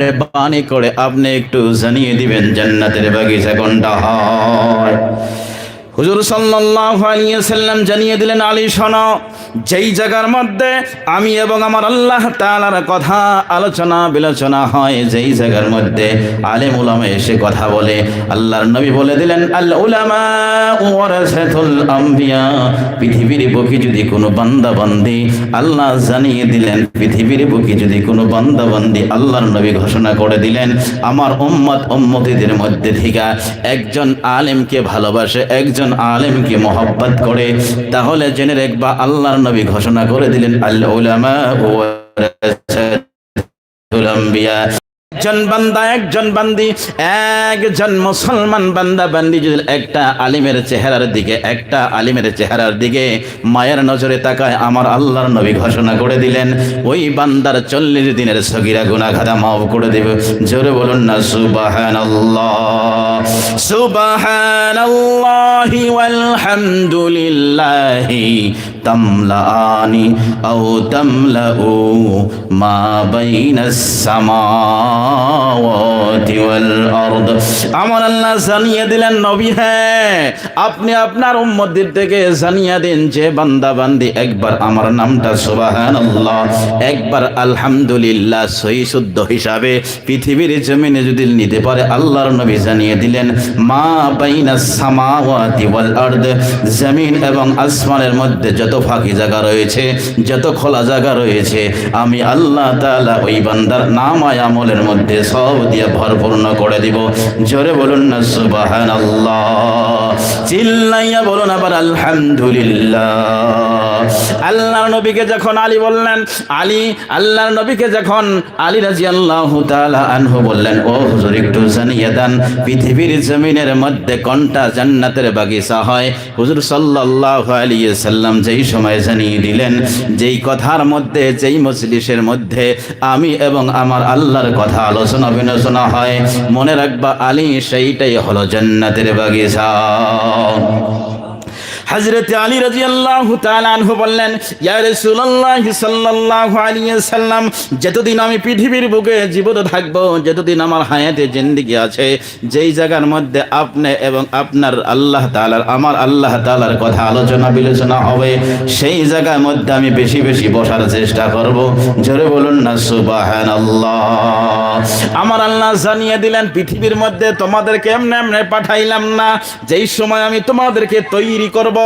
বাণী করে আপনি একটু জানিয়ে দিবেন, জান্নাতের বাগিচা কোনটা হয়? হুজুর সাল্লাল্লাহু আলাইহি সাল্লাম জানিয়ে দিলেন, আলী শোনো যেই জায়গার মধ্যে আমি এবং আমার আল্লাহ তাআলার কথা আলোচনা বিলোচনা হয়, যেই জায়গার মধ্যে আলেম উলামা এসে কথা বলে, আল্লাহর নবী বলে দিলেন, আল উলামা ওয়ারাসাতুল পৃথিবীর বুকে যদি কোনো বান্দা বান্দি আল্লাহ জানিয়ে দিলেন, পৃথিবীর বুকে যদি কোনো বান্দা বান্দি আল্লাহর নবী ঘোষণা করে দিলেন, আমার উম্মত উম্মতিদের মধ্যে থেকে একজন আলেমকে ভালোবাসে, একজন আলেমকে মহব্বত করে, তাহলে জেনে রাখবা আল্লাহর নবী ঘোষণা করে দিলেন আল্লাহ একজন বান্দা, একজন বান্দি, একজন মুসলমান বান্দা, বান্দি যদি একটা আলিমের চেহারার দিকে, একটা আলিমের চেহারার দিকে মায়ের নজরে তাকায়, আমার আল্লাহর নবী ঘোষণা করে দিলেন, ওই বান্দার চল্লিশ দিনের সগিরা গুনা খাতা মাফ করে দেবে। জোরে বলুন না সুবাহান সুবাহান তামলাউ মা বাইনাস সামাওয়াতি ওয়াল আরদ আমার আল্লাহ জানিয়ে দিলেন, নবী হ্যাঁ আপনি আপনার উম্মতদের থেকে জানিয়ে দিন যে বান্দা বান্দি একবার আমার নামটা সুবহানাল্লাহ, একবার আলহামদুলিল্লাহ সহি শুদ্ধ হিসাবে পৃথিবীর জমিনে যদি নিতে পারে, আল্লাহর নবী জানিয়ে দিলেন, মা বাইনাস সামাওয়াতি ওয়াল আরদ জমিন এবং আসমানের মধ্যে যত ফাঁকি জায়গা রয়েছে, যত খোলা জায়গা রয়েছে, আমি আল্লাহ তালা ওই বান্দার নাম আমলের মধ্যে সব দিয়ে ভরপূর্ণ করে দিব। জোরে বলুন না, সুবহানাল্লাহ। চিল্লাইয়া বলুন আবার, আলহামদুলিল্লাহ। আল্লাহর নবীকে যখন আলী বললেন, আলী, আল্লাহর নবীকে যখন আলী রাদিয়াল্লাহু তাআলা আনহু বললেন, ও হুজুর, একটু জানিয়ে দেন, পৃথিবীর জমিনের মধ্যে কোনটা জান্নাতের বাগিচা হয়? হুজুর সাল্লাল্লাহু আলাইহি সাল্লাম যেই সময় জানিয়ে দিলেন, যেই কথার মধ্যে, যেই মজলিসের মধ্যে আমি এবং আমার আল্লাহর কথা আলোচনা বিলোচনা হয়, মনে রাখবা আলী, সেইটাই হলো জান্নাতের বাগিচা। হযরত আলী রাদিয়াল্লাহু তাআলা আনহু বললেন সাল্লাম যতদিন আমি পৃথিবীর বুকে জীবিত থাকব, যতদিন আমার হায়াতে জিন্দেগি আছে, যেই জায়গার মধ্যে আপনি এবং আপনার আল্লাহ তাআলার, আমার আল্লাহ তাআলার কথা আলোচনা বিলোচনা হবে, সেই জায়গার মধ্যে আমি বেশি বেশি বসার চেষ্টা করব। জোরে বলুন না, সুবহানাল্লাহ। আমার আল্লাহ জানিয়ে দিলেন, পৃথিবীর মধ্যে তোমাদেরকে এমনি এমনি পাঠাইলাম না, যেই সময় আমি তোমাদেরকে তৈরি করব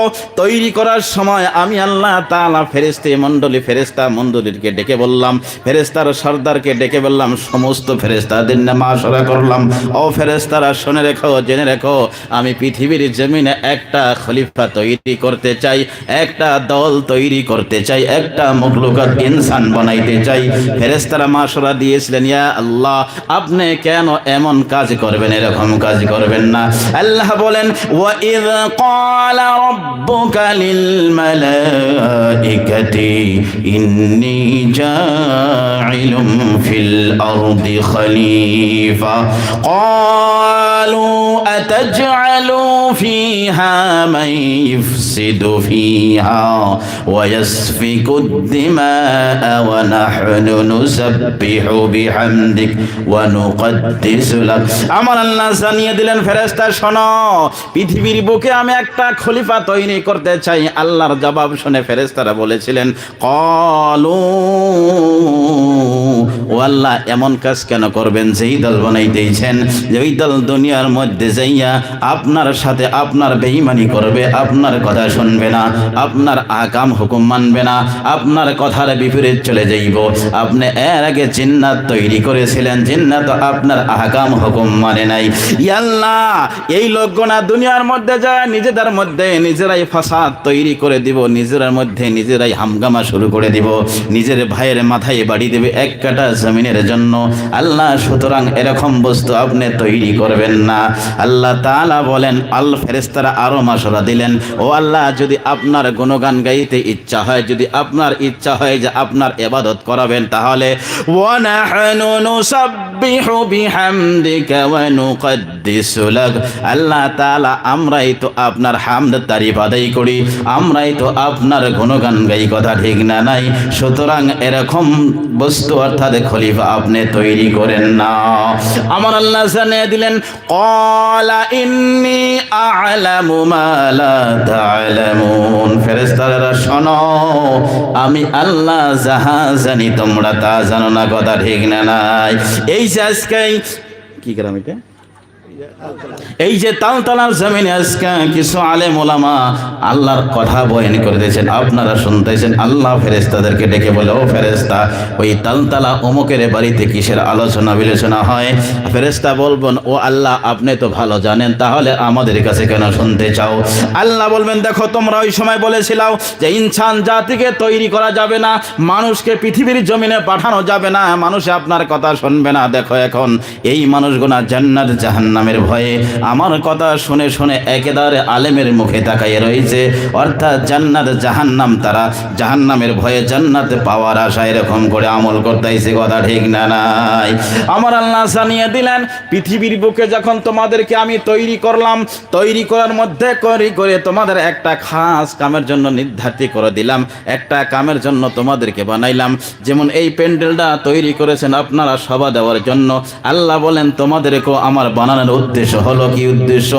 তৈরি করার সময় আমি আল্লাহ তালা ফেরেশতে মণ্ডলী ফেরেশতা মণ্ডলীকে ডেকে বললাম ফেরেস্তার সর্দারকে ডেকে বললাম, সমস্ত ফেরেশতাদের নামে আশরা করলাম। ও ফেরেশতারা, শুনে রেখো, জেনে রেখো, আমি পৃথিবীর জমিনে একটা খলিফা তৈরি করতে চাই, একটা দল তৈরি করতে চাই, একটা মখলুকাত ইনসান বানাইতে চাই। ফেরেশতারা মাশরা দিয়েছিলেন, ইয়া আল্লাহ, আপনি কেন এমন কাজ করবেন? এরকম কাজ করবেন না। আল্লাহ বলেন, ওয়া ইয লিল মালাইকাতি ইন্নী জাইলুম ফিল আরদি খলিফা ক্বালু আতাজআলু ফিহা মান ইফসিদু ফিহা ওয়া ইয়াসফিকু الدماء ونحن نسبح بحمدك ونقدس لك আমার আল্লাহ জানিয়ে দিলেন ফেরেশতা শোনো পৃথিবীর বুকে আমি একটা খলিফা তৈরি করতে চাই আল্লাহর জবাব শুনে ফেরেশতারা বলেছিলেন কলু ও আল্লাহ এমন কাজ কেন করবেন যেই দল বানাইতেইছেন যে ওই দল দুনিয়ার মধ্যে যাইয়া আপনার সাথে আপনার বেঈমানি করবে, আপনার কথা শুনবে না, আপনার আকাম হুকুম মানবে না, আপনার কথার বিপরীত চলে যাইব। আপনি এর আগে জিন্নাত তৈরি করেছিলেন, জিন্নাত আপনার আহকাম হুকুম মানে নাই। ইয়াল্লাহ এই লোকগণা দুনিয়ার মধ্যে যায়, নিজেদের মধ্যে নিজেরাই ফাসাদ তৈরি করে দিব নিজের মধ্যে নিজেরাই হামগামা শুরু করে দিব, নিজের ভাইয়ের মাথায় বাড়ি দেবে, এক কাটা জমিনের জন্য। আল্লাহ, সুতরাং এরকম বস্তু আপনি তৈরি করবেন না। আল্লাহ তাআলা বলেন, আল ফেরেস্তারা আরও মাসরা দিলেন, ও আল্লাহ, যদি আপনার গুণগান গাইতে ইচ্ছা হয়, যদি আপনার ইচ্ছা হয় যে আপনার এবাদত করাবেন, তাহলে আল্লাহ তাআলা, আমরাই তো আপনার হামদ তারিফ আদায় করি, আমরাই তো আপনার গুণগান গাই কথা ঠিক না নাই। সুতরাং এরকম বস্তু অর্থাৎ মুহতাদ খলিফা আপনি তৈরি করেন না। আমার আল্লাহ জানিয়ে দিলেন কলা ইন্নি আ'লামু মা লা তা'লামুন। ফেরেশতারা শোনো, আমি আল্লাহ যাহা জানি তোমরা তা জানো না, কথা ঠিক না নাই। এই যে আজকে কি গ্রাম এটা? এই যে তালতালার জমিনে আজকে কিছু আলেম মোলামা আল্লাহর কথা বয়ান দিয়েছেন। আপনারা শুনতেছেন, আল্লাহ ফেরেস্তাদেরকে ডেকে বলে, ও ফেরেস্তা ওই তালতালা অমুকের বাড়িতে কিসের আলোচনা বিলোচনা হয়? ফেরেস্তা বলবেন, ও আল্লাহ, আপনি তো ভালো জানেন, তাহলে আমাদের কাছে কেন শুনতে চাও? আল্লাহ বলবেন, দেখো, তোমরা ওই সময় বলেছিলাও যে ইনসান জাতিকে তৈরি করা যাবে না, মানুষকে পৃথিবীর জমিনে পাঠানো যাবে না, মানুষে আপনার কথা শুনবে না। দেখো এখন, এই মানুষগুনা জান্নাত জাহান্নামের ভয়ে আমার কথা শুনে শুনে একেবারে আলেমের মুখে তাকাইয়ে রয়েছে অর্থাৎ জান্নাত জাহান্নাম তারা। জাহান্নামের ভয়ে জান্নাত পাওয়ার আশা এরকম করে আমল করতেছে কথা ঠিক না নাই। আমার আল্লাহ জানিয়ে দিলেন, পৃথিবীর বুকে যখন তোমাদেরকে আমি তৈরি করলাম, তৈরি করার মধ্যে করি করে তোমাদের একটা খাস কামের জন্য নির্ধারিত করে দিলাম। একটা কামের জন্য তোমাদেরকে বানাইলাম। যেমন এই প্যান্ডেলটা তৈরি করেছেন আপনারা সভা দেওয়ার জন্য। আল্লাহ বলেন, তোমাদেরকেও আমার বানানোর উদ্দেশ্য হলো কি উদ্দেশ্য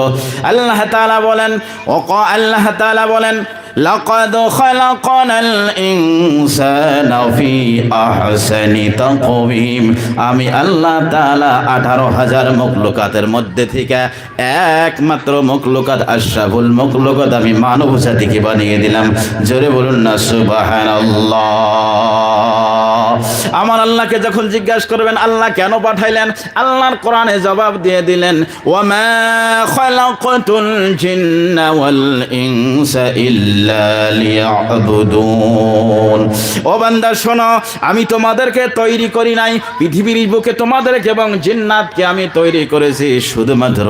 আল্লাহ তাআলা বলেন ও আল্লাহ তাআলা বলেন لقد خلقنا الإنسان في أحسن تقويم আমি আল্লাহ তাআলা আঠারো হাজার মখলুকাতের মধ্যে থেকে একমাত্র মখলুকাত আশরাফুল মখলুকাত আমি মানব জাতিকে বানিয়ে দিলাম জোরে বলুন না সুবহানাল্লাহ আমার আল্লাহকে যখন জিজ্ঞাসা করবেন, আল্লাহ কেন পাঠাইলেন? আল্লাহর কোরআনে জবাব দিয়ে দিলেন, ওয়ামা খালাকাতুল জিন্না ওয়াল ইনসা ইল্লা লিয়াবুদুন। ও বান্দা, শোনো, আমি তোমাদেরকে তৈরি করি নাই, পৃথিবীর বুকে তোমাদেরকে এবং জিন্নাতকে আমি তৈরি করেছি, শুধুমাত্র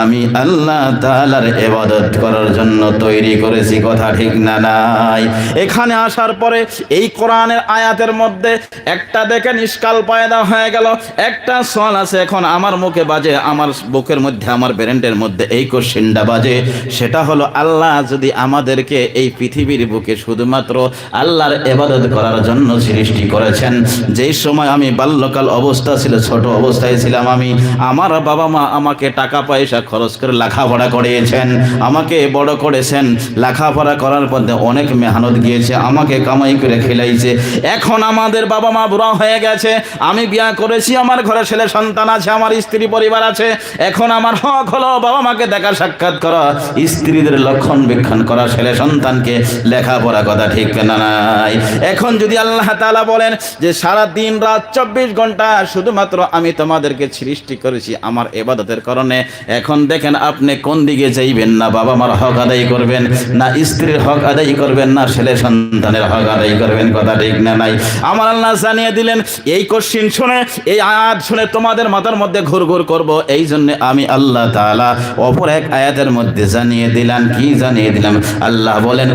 আমি আল্লাহ তাআলার ইবাদত করার জন্য তৈরি করেছি, কথা ঠিক না নাই? এখানে আসার পরে এই কোরআনের আয়াতের মধ্যে একটা দেখে নিষ্কাল পায়দা হয়ে গেল, একটা সল আছে, এখন আমার মুখে বাজে, আমার বুকের মধ্যে, আমার ব্রেন্ডের মধ্যে এই কোশ্চিনটা বাজে। সেটা হলো আল্লাহ যদি আমাদেরকে এই পৃথিবীর বুকে শুধুমাত্র আল্লাহর এবাদত করার জন্য সৃষ্টি করেছেন, যেই সময় আমি বাল্যকাল অবস্থা ছিল, ছোট অবস্থায় ছিলাম আমি, আমার বাবা মা আমাকে টাকা পয়সা খরচ করে লেখাপড়া করিয়েছেন, আমাকে বড় করেছেন, লেখাপড়া করার পথে অনেক মেহনত গিয়েছে, আমাকে কামাই করে খেলাইছে। এখন আমাদের বাবা মা বুড়া হয়ে গেছে। আমি বিয়া করেছি, আমার ঘরে ছেলে সন্তান আছে, আমার স্ত্রী পরিবার আছে। এখন আমার হক হলো বাবা মাকে দেখা সাক্ষাৎ করা। স্ত্রীদের লক্ষণ বীক্ষণ করা, ছেলে সন্তানকে লেখাপড়া কথা ঠিক না নাই। এখন যদি আল্লাহ তাআলা বলেন যে সারা দিন রাত চব্বিশ ঘণ্টা শুধুমাত্র আমি তোমাদেরকে সৃষ্টি করেছি আমার এবাদতের কারণে, এখন দেখেন আপনি কোন দিকে যাইবেন না, বাবা মার হক আদায় করবেন, না স্ত্রীর হক আদায় করবেন, না ছেলে সন্তানের হক আদায় করবেন, কথা ঠিক না নাই। আমার আল্লাহ জানিয়ে দিলেন, এই কোশ্চিন শুনে, এই আয়াত শুনে তোমাদের মাথার মধ্যে ঘুর ঘুর করব। এই জন্য আমি আল্লাহ তাআলা অপর এক আয়াতের মধ্যে জানিয়ে দিলাম। কি জানিয়ে দিলাম? আল্লাহ বলেন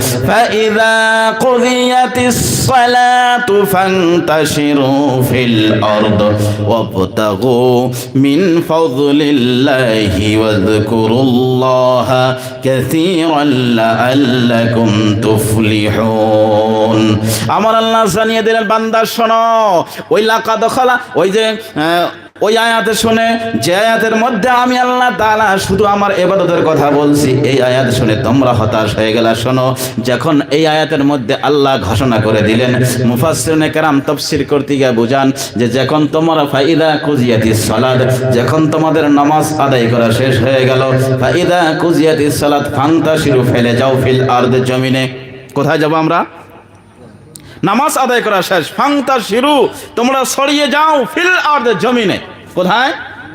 আমার আল্লাহ জানিয়ে দিলেন, বান্দা শোনো, ওই লাকা দখলা ওই যে ওই আয়াতে শুনে, যে আয়াতের মধ্যে আমি আল্লাহ তাআলা শুধু আমার এবাদতের কথা বলছি, এই আয়াত শুনে তোমরা হতাশ হয়ে গেলা শোনো, যখন এই আয়াতের মধ্যে আল্লাহ ঘোষণা করে দিলেন, মুফাসসিরনে কেরাম তাফসীর করতে গিয়ে বুঝান যে যখন তোমরা ফাইদা কুজিয়াতিস সালাত, যখন তোমাদের নামাজ আদায় করা শেষ হয়ে গেল, ফাইদা কুজিয়াতিস সালাত ফান্তাশিরু, ফেলে যাও ফিল আরদে জমিনে। কোথায় যাব আমরা? নামাজ আদায় করা শেষ। ফাংতা শিরু তোমরা সরিয়ে যাও ফিল আর জমিনে। কোথায়?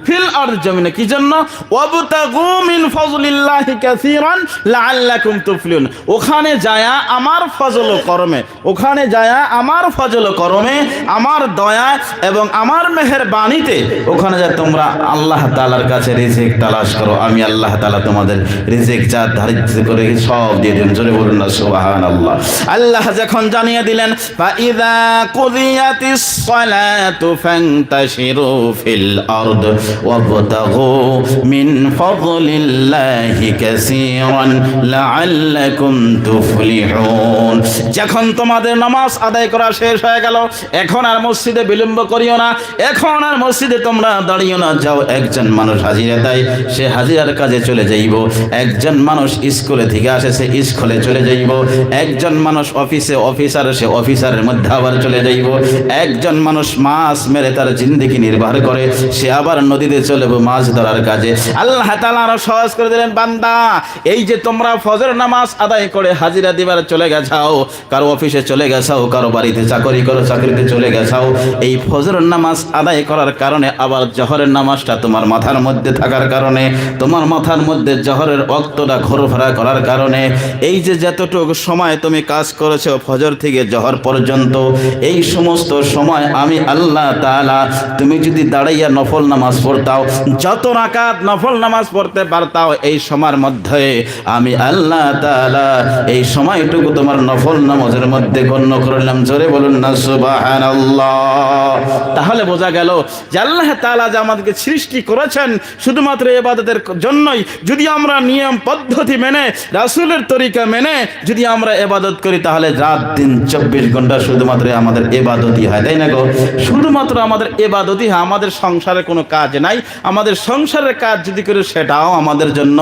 ফিল আর্দ জমিনে। কি জন্য? ওয়াবতাগু মিন ফাজলিল্লাহি কাসীরান লাআল্লাকুম তুফলিহুন। ওখানে যায়া আমার ফজল ও করমে। ওখানে যায়া আমার ফজল করমে, আমার দয়া এবং আমার মেহেরবানিতে ওখানে যা তোমরা আল্লাহ তাআলার কাছে রিজিক তালাশ করো। আমি আল্লাহ তাআলা তোমাদের রিজিক, যা ধার্য করে সব দিয়ে দেন। জোরে বলুন না, সুবহানাল্লাহ। আল্লাহ যখন জানিয়ে দিলেন ফাইদা কুদিয়াতিস সালাতু ফান্তাশিরু ফিল আরদ ওয়াবতাগু মিন ফাদলিল্লাহি কাসীরান লাআল্লাকুম তুফলিহুন যখন তোমাদের নামাজ আদায় করা শেষ হয়ে গেল, এখন আর মসজিদে বিলম্ব করিও না, এখন আর মসজিদে তোমরা দাঁড়িও না, যাও একজন মানুষ হাজিরা দেয়, সে হাজিরার কাজে চলে যাইব। একজন মানুষ স্কুলে থেকে আসে, সে স্কুলে চলে যাইব। একজন মানুষ অফিসে অফিসার, সে অফিসারের মধ্যে আবার চলে যাইব। একজন মানুষ মাছ মেরে তার জিন্দিগি নির্বাহ করে, সে আবার নদীতে চলে মাছ ধরার কাজে। আল্লাহ তাআলা আরও সহজ করে দিলেন, বান্দা, এই যে তোমরা ফজর নামাজ আদায় করে হাজিরা দিবার চলে গেছাও, কারও অফিসে চলে গেছাও, কারও বাড়িতে চাকরি করো, চাকরিতে চলে গেছাও, এই ফজর নামাজ আদায় করার কারণে আবার জহরের নামাজটা তোমার মাথার মধ্যে থাকার কারণে, তোমার মাথার মধ্যে জহরের অক্তটা ঘোরফেরা করার কারণে, এই যে যতটুকু সময় তুমি কাজ করেছ ফজর থেকে জহর পর্যন্ত, এই সমস্ত সময় আমি আল্লাহ তাআলা, তুমি যদি দাঁড়াইয়া নফল নামাজ পড়তাও যত রাকাত নফল নামাজ পড়তে পারতাও এই সময়ের মধ্যে, আমি আল্লাহ তাআলা এই সময়টুকু তোমার নফল নামাজের মধ্যে গণ্য করলাম। জোরে বলুন না, সুবহানাল্লাহ। তাহলে বোঝা গেল যে আল্লাহ তাআলা যে আমাদেরকে সৃষ্টি করেছেন শুধুমাত্র ইবাদতের জন্যই। যদি আমরা নিয়ম, পদ্ধতি মেনে, রাসূলের তরিকা মেনে যদি আমরা ইবাদত করি, তাহলে রাত দিন চব্বিশ ঘণ্টা শুধুমাত্র আমাদের এবাদতই হয়, তাই না গো? শুধুমাত্র আমাদের এবাদতই হয়, আমাদের সংসারে কোনো কাজ নাই। আমাদের সংসারের কাজ যদি করে সেটাও আমাদের জন্য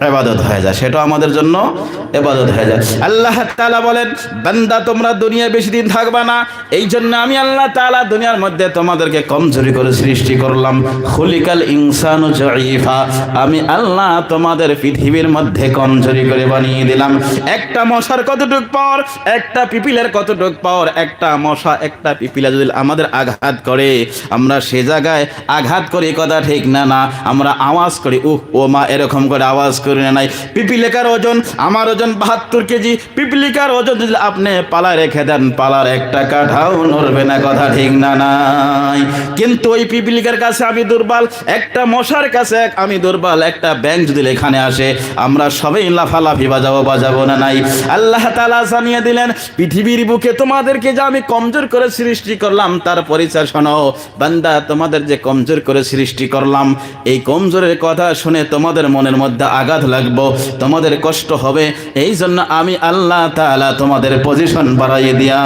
এবাদত হয়ে যায়। সেটাও আমাদের জন্য এবাদত হয়ে যায়। আল্লাহ তালা বলেন, বান্দা, তোমরা দুনিয়ায় বেশি দিন থাকবা না। এই জন্য আমি আল্লাহ তাআলা দুনিয়ার মধ্যে তোমাদেরকে কমজোরি করে সৃষ্টি করলাম। খুলিকাল ইনসানু জাইফা আমি আল্লাহ তোমাদের পৃথিবীর মধ্যে কমজোরি করে বানিয়ে দিলাম। একটা মশার কতটুক পর একটা পিপিলের কতটুক পর একটা মশা, একটা পিপিলা যদি আমাদের আঘাত করে, আমরা সে জায়গায় আঘাত করি, কথা ঠিক না না। আমরা আওয়াজ করি, উহ, ও মা, এরকম করে আওয়াজ করি নাই। পিপিলিকার ওজন, আমার ওজন বাহাত্তর কেজি। পিপিলিকার ওজন যদি আপনি পালা রেখে দেন, পালার একটা কাঠাও নড়বে না, কথা ঠিক না, নাই। কিন্তু ওই পিপিলিকার কাছে আমি দুর্বল, একটা মশার কাছে আমি দুর্বল, একটা ব্যাংক যদি এখানে আসে, আমরা সবাই লাফালাফি বাজাবো বাজাবো না, নাই। আল্লাহ তালা জানিয়ে দিলেন, পৃথিবীর বুকে তোমাদেরকে যে আমি কমজোর করে সৃষ্টি করলাম, তার পরিচয় শোনো। বান্দা, তোমাদের যে কমজোর করে সৃষ্টি করলাম, এই কমজোরের কথা শুনে তোমাদের মনের মধ্যে আঘাত লাগবো, তোমাদের কষ্ট হবে। এই জন্য আমি আল্লাহ তাআলা তোমাদের পজিশন বাড়াইয়ে দিয়া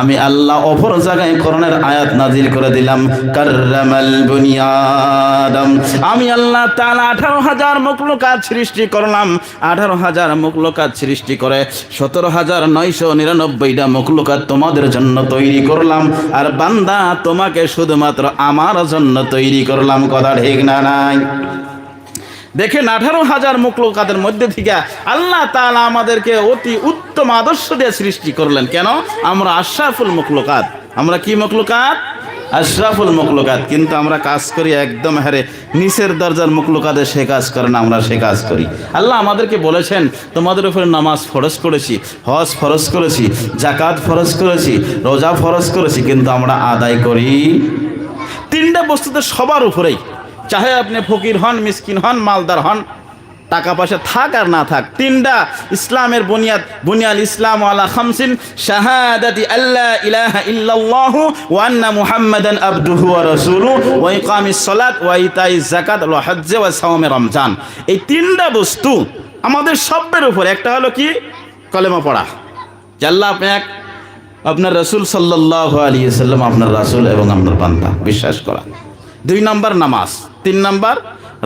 আমি আল্লাহ অপর জায়গায় করণের আয়াত নাজিল করে দিলাম। কাররামাল বুনিয়াদম। আমি আল্লাহ তাআলা আঠারো হাজার মুখলুকাত সৃষ্টি করলাম। আঠারো হাজার মুখলুকাত সৃষ্টি করে সতেরো হাজার নয়শো নিরানব্বইটা মুখলুকাত তোমাদের জন্য তৈরি করলাম। আর বান্দা তোমাকে শুধুমাত্র আমার জন্য তৈরি করলাম। কথা ঠিক না নাই? দেখেন আঠারো হাজার মুখলোকাদের মধ্যে থেকে আল্লাহ তালা আমাদেরকে অতি উত্তম আদর্শ দিয়ে সৃষ্টি করলেন। কেন? আমরা আশরাফুল মুখলোকাত। আমরা কি মুখলোকাত? আশরাফুল মুখলোকাত। কিন্তু আমরা কাজ করি একদম হারে নিচের দরজার মুখলোকাতে সে কাজ করে না, আমরা সে কাজ করি। আল্লাহ আমাদেরকে বলেছেন, তোমাদের উপরে নামাজ ফরজ করেছি, হজ ফরজ করেছি জাকাত ফরজ করেছি, রোজা ফরজ করেছি, কিন্তু আমরা আদায় করি। তিনটা বস্তুতে সবার উপরেই। চাহে আপনি ফকির হন, মিসকিন হন, মালদার হন, টাকা পয়সা থাক আর না থাক, তিনটা ইসলামের বুনিয়াদ, বুনিয়াল ইসলাম আলা খামসিন, শাহাদাতি আল্লাহ ইলাহা ইল্লাল্লাহ ওয়া আন্না মুহাম্মাদান আবদুহু ওয়া রাসূলুহু ওয়া ইকামিস সালাত ওয়া ইতাইজ যাকাত ওয়া হজ্জ ওয়া সাওমে রমজান। এই তিনটা বস্তু আমাদের সবের উপর, একটা হলো কি? কলেমা পড়া। যে আল্লাহ আপনি এক আপনার রাসূল সাল্লাহ আলী সাল্লাম আপনার রাসূল এবং আপনার বান্দা, বিশ্বাস করা। দুই নম্বর নামাজ, তিন নম্বর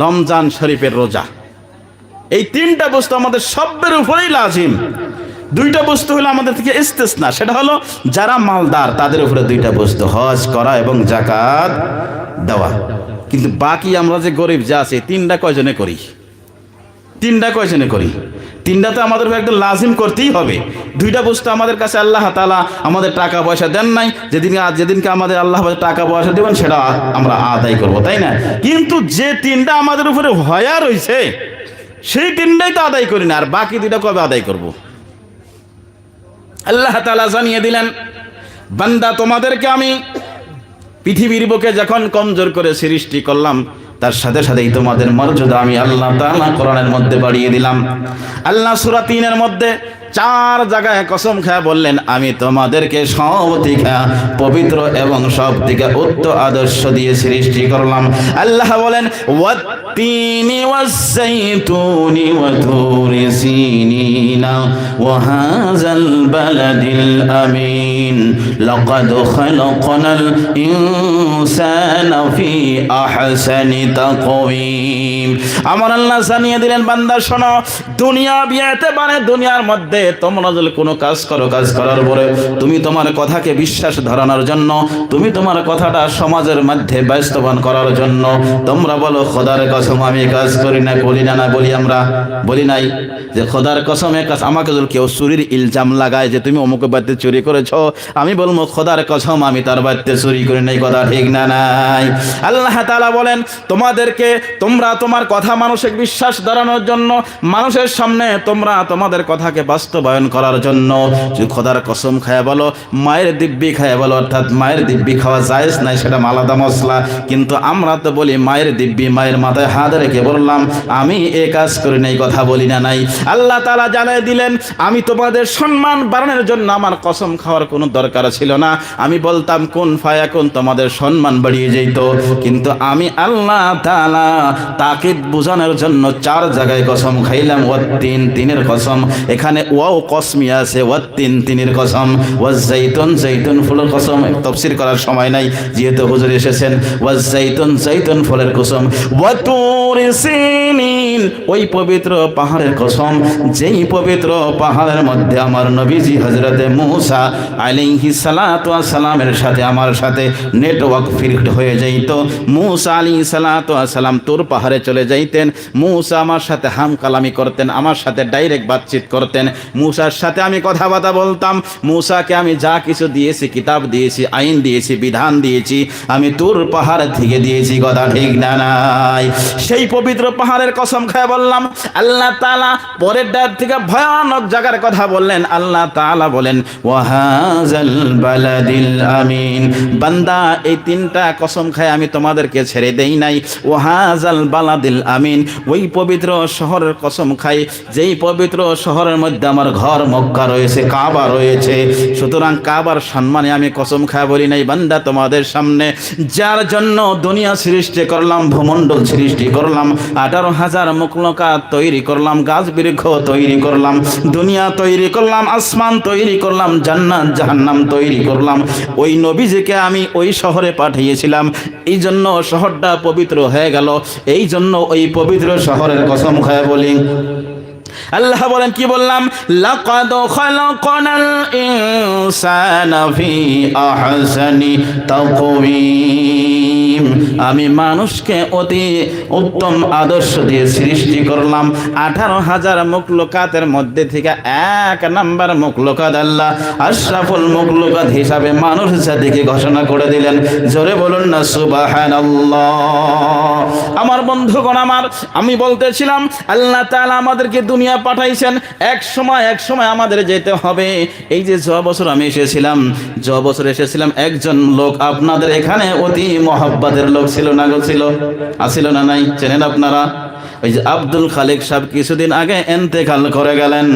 রমজান শরীফের রোজা। এই তিনটা বস্তু আমাদের সবের উপরেই লাজিম। দুইটা বস্তু হলো আমাদের থেকে ইস্তেসনা, সেটা হলো যারা মালদার, তাদের উপরে দুইটা বস্তু, হজ, করা এবং জাকাত দেওয়া। কিন্তু বাকি আমরা যে গরিব যা আছে, তিনটা কয়জনে করি? তিনটা কয়জনে করি? তিনটা তো আমাদের একদম লাজিম করতেই হবে। দুইটা বস্তু আমাদের কাছে আল্লাহ তালা আমাদের টাকা পয়সা দেন নাই। যেদিনকে যেদিনকে আমাদের আল্লাহ টাকা পয়সা দেবেন, সেটা আমরা আদায় করব, তাই না? কিন্তু যে তিনটা আমাদের উপরে হয়া রয়েছে সেই তিনটাই তো আদায় করি না, আর বাকি দুইটা কবে আদায় করব? আল্লাহ তালা জানিয়ে দিলেন, বান্দা, তোমাদেরকে আমি পৃথিবীর বুকে যখন কমজোর করে সৃষ্টি করলাম তার সাথে সাথেই তোমাদের মর্যাদা আমি আল্লাহ তাআলা কোরআনের মধ্যে বাড়িয়ে দিলাম। আল্লাহ সূরা তিনের মধ্যে চার জায়গায় কসম খায় বললেন, আমি তোমাদেরকে সব দিকে পবিত্র এবং সব দিকে উত্তর আদর্শ দিয়ে সৃষ্টি করলাম। আল্লাহ বলেন, ওয়াত্তিনি ওয়াসাইতুনি ওয়াতুরি সিনিনা ওয়াহাযাল বালাদিল আমিন। লাকাদ খালাকনাল ইনসানা ফি আহসানি তাকওয়িম। আমার আল্লাহ জানিয়ে দিলেন, বান্দা শোনো, দুনিয়া বিয়াতে মানে দুনিয়ার মধ্যে তোমরা যদি কোনো কাজ করো, কাজ করার পরে তুমি তোমার কথাকে বিশ্বাস ধরানোর জন্য, তুমি তোমার কথাটা সমাজের মধ্যে বাস্তবায়ন করার জন্য। তোমরা বলো, খোদার কসম আমি কাজ করি না বলি না না বলি আমরা, বলি নাই যে খোদার কসম কাজ আমাকে যদি কেউ চুরির ইলজাম লাগায় যে তুমি অমুক বাড়িতে চুরি করেছ, আমি বলব, খোদার কসম আমি তার বাড়িতে চুরি করি নাই, কথা ঠিক না, নাই। আল্লাহ তাআলা বলেন, তোমাদেরকে তোমরা তোমার কথা মানুষের বিশ্বাস ধরানোর জন্য, মানুষের সামনে তোমরা তোমাদের কথাকে বাস্তবায়ন করার জন্য। খোদার কসম খায় বলো, মায়ের দিব্যি খায় বলো, অর্থাৎ মায়ের দিব্যি খাওয়া জায়েজ নাই, সেটা আলাদা মশলা কিন্তু আমরা তো বলি, মায়ের দিব্যি, মায়ের মাথায় হাত রেখে বললাম, আমি এ কাজ করি নাই কথা বলি না নাই। আল্লাহ তালা জানাই দিলেন, আমি তোমাদের সম্মান বাড়ানোর জন্য আমার কসম খাওয়ার কোনো দরকার ছিল না। আমি বলতাম, কোন ফায়া, কোন তোমাদের সম্মান বাড়িয়ে যেত? কিন্তু আমি আল্লাহ তাআলা তাকে বোঝানোর জন্য চার জায়গায় কসম খাইলাম ও তিন তিনের কসম। এখানে ওয়াও কসমি আছে ও তিন তিনের কসম ও জৈতুন জৈতুন ফুলের কসম। তফসির করার সময় নাই, যেহেতু হুজুর এসেছেন ও জৈতুন জৈতুন ফুলের কসম। ও তুর সিনিন, ওই পবিত্র পাহাড়ের কসম, যেই পবিত্র পাহাড়ের মধ্যে আমার নবীজি হজরতে মুসা আলাইহি সালাতু সালামের সাথে, আমার সাথে নেটওয়ার্ক ফিল্ড হয়ে যাইত। মুসা আলী সালাতু সালাম তোর পাহাড়ে চলে যাইতেন। মুসা আমার সাথে হাম কালামি করতেন, আমার সাথে ডাইরেক্ট বাতচিত করতেন। মুসার সাথে আমি কথাবার্তা বলতাম। মুসাকে আমি যা কিছু দিয়েছি, কিতাব দিয়েছি, আইন দিয়েছি, বিধান দিয়েছি, আমি তোর পাহাড় থেকে দিয়েছি, কথা ঠিক না নাই। সেই পবিত্র পাহাড়ের কসম খায় বললাম, আল্লাহ তাআলা পরের ডার থেকে ভয়ানক জায়গার কথা বললেন। আল্লাহ তালা বলেন, ওয়াহাজাল আমিন। বান্দা, এই তিনটা কসম খায় আমি তোমাদেরকে ছেড়ে দেই নাই। ওয়াহাজাল বালাদিল আমিন। ওই পবিত্র শহরের কসম খাই যেই পবিত্র শহরের মধ্যে আমার ঘর, মক্কা রয়েছে, কাবা রয়েছে। সুতরাং কাবার সম্মানে আমি কসম খায় বলি নাই, বান্দা তোমাদের সামনে। যার জন্য দুনিয়া সৃষ্টি করলাম, ভূমণ্ডল সৃষ্টি করলাম, আঠারো হাজার মুখলকা তৈরি করলাম, গাছ বৃক্ষ তৈরি করলাম, দুনিয়া তৈরি করলাম, আসমান তৈরি করলাম, জান্নাত, জাহান্নাম তৈরি করলাম। ওই নবীজিকে আমি ওই শহরে পাঠিয়েছিলাম। এই জন্য শহরটা পবিত্র হয়ে গেল। এই জন্য ওই পবিত্র শহরের কসম খায় বলি। আল্লাহ বলেন কি বললাম? লাকাদ খালাকনাল ইনসানা ফি আহসানি তাকওয়িম। আমি মানুষকে অতি উত্তম আদর্শ দিয়ে সৃষ্টি করলাম। আঠারো হাজার মুখলুকাতের মধ্যে থেকে এক নাম্বার মুখলুকাত আল্লাহ। আশরাফুল মুখলুকাত হিসাবে মানুষ জাতিকে ঘোষণা করে দিলেন। জোরে বলুন না, সুবহানাল্লাহ। আমার বন্ধুগণ আমার, আমি বলতেছিলাম, আল্লাহ তাআলা আমাদেরকে দুনিয়া পাঠাইছেন। এক সময় এক সময় আমাদের যেতে হবে। এই যে ছ বছর আমি এসেছিলাম ছ বছর এসেছিলাম, একজন লোক আপনাদের এখানে অতি মহাব্বাদের লোক ছিল না গো ছিল? আসিল না নাই? চেনেন আপনারা? ওই যে আব্দুল খালেক সাহেব কিছুদিন আগে এন্তেকাল করে গেলেন।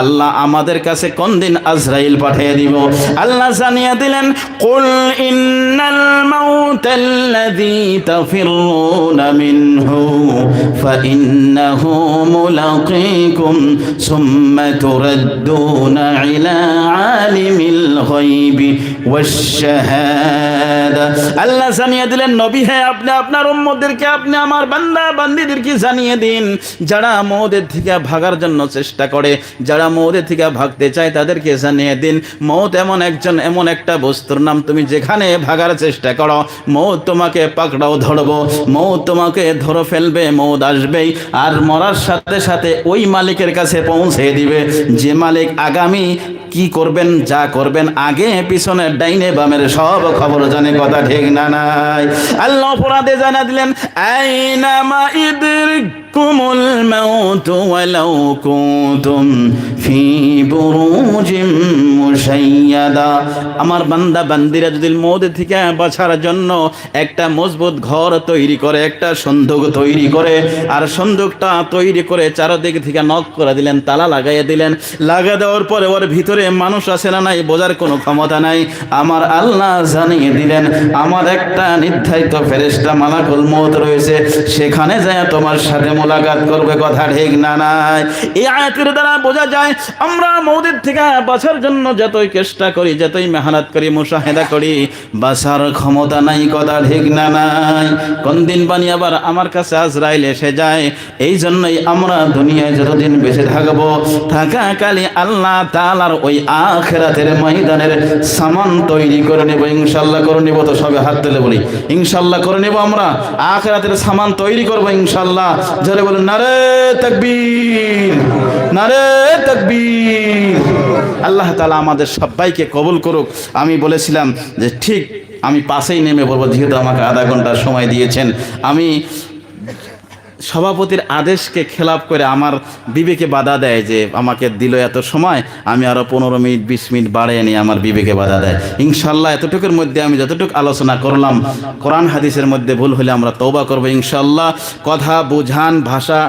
আল্লাহ আমাদের কাছে কোন দিন আজরাইল পাঠিয়ে দিব? আল্লাহ জানিয়ে দিলেন, কুল ইন্নাল মাউতাল্লাযী তাফিরুনা মিনহু ফাইন্নাহু মুলাকীকুম সুম্মা তুরাদ্দুনা ইলা আলিমিল গায়বি ওয়াশ-শাহাদা আল্লাহ জানিয়ে দিলেন, নবী হ্যাঁ আপনি, আপনার উম্মতদেরকে আপনি, আমার বান্দা বান্দীদেরকে জানিয়ে দিন, যারা মৌদের থেকে ভাগার জন্য চেষ্টা করে, যারা মৌদের থেকে ভাগতে চায় তাদেরকে জানিয়ে দিন, মৌত এমন একজন, এমন একটা বস্তুর নাম তুমি যেখানে ভাগার চেষ্টা করো, মৌত তোমাকে পাকড়াও ধরবো মৌ তোমাকে ধরো ফেলবে মৌ আসবেই। আর মরার সাথে সাথে ওই মালিকের কাছে পৌঁছে দিবে। যে মালিক আগামী কি করবেন, যা করবেন, আগে পিছনে ডাইনে বামের সব খবর জানে, কথা ঠিক না নাই। আল্লাহ অপরাধে জানা দিলেন আইনামা ইদরিক يدرككم الموت ولو كنتم في بروج مشيدة আমার বান্দা বান্দিরা যদি মৌদের থেকে বাঁচার জন্য একটা মজবুত ঘর তৈরি করে একটা সন্দুক তৈরি করে আর সন্দুকটা তৈরি করে চারদিক থেকে নক করে দিলেন তালা লাগাইয়ে দিলেন লাগা দেওয়ার পরে ওর ভিতরে মানুষ আছে না নাই বোঝার কোনো ক্ষমতা নাই আমার আল্লাহ জানিয়ে দিলেন আমার একটা নির্ধারিত ফেরেশতা মালাকুল মৌত রয়েছে সেখানে যায় তোমার সাথে মোলাকাত করবে, কথা ঠিক না, নাই। এই আয়াতের দ্বারা বোঝা যায়, আমরা মৌদের থেকে বাঁচার জন্য যতই চেষ্টা করি, যতই মেহনত করি, মুশাহেদা করি বাঁচার ক্ষমতা নাই, কথা ঠিক না, নাই। কোন দিন বানি আবার আমার কাছে আজরাইল এসে যায়, এই জন্যই আমরা দুনিয়ায় যতদিন বেঁচে থাকব, থাকাকালে আল্লাহ তাআলার ওই আখেরাতের ময়দানের সামান তৈরি করে নেব ইনশাল্লাহ করে নেব, তো সবে হাত তুলে বলি। ইনশাল্লাহ করে নেব আমরা, আখেরাতের সামান তৈরি করব ইনশাল্লাহ যারা বলুন, নারে তকবীর, নারে তাকবীর। আল্লাহ তালা আমাদের সবাইকে কবুল করুক। আমি বলেছিলাম যে ঠিক আমি পাশেই নেমে বলব যেহেতু আমাকে আধা ঘণ্টা সময় দিয়েছেন। আমি সভাপতির আদেশকে খেলাপ করে আমার বিবেকে বাধা দেয় যে আমাকে দিল এত সময়, আমি আরও পনেরো মিনিট, বিশ মিনিট বাড়িয়ে নিয়ে আমার বিবেকে বাধা দেয়। ইনশাল্লাহ এতটুকুর মধ্যে আমি যতটুকু আলোচনা করলাম, কোরআন হাদিসের মধ্যে ভুল হলে আমরা তৌবা করব ইনশাল্লাহ কথা, বুঝান, ভাষা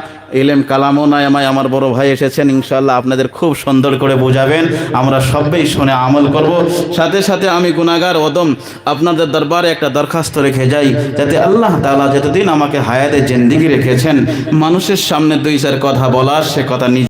এলেম কালামও নাই, আমায় আমার বড় ভাই এসেছেন ইনশাল্লাহ আপনাদের খুব সুন্দর করে বোঝাবেন। আমরা সবই শুনে আমল করব। সাথে সাথে আমি গুণাগার ওদম আপনাদের দরবারে একটা দরখাস্ত রেখে যাই, যাতে আল্লাহ তালা যতদিন আমাকে হায়াতে জিন্দিগি রেখেছেন, মানুষের সামনে দুই চার কথা বলার, সে কথা নিজ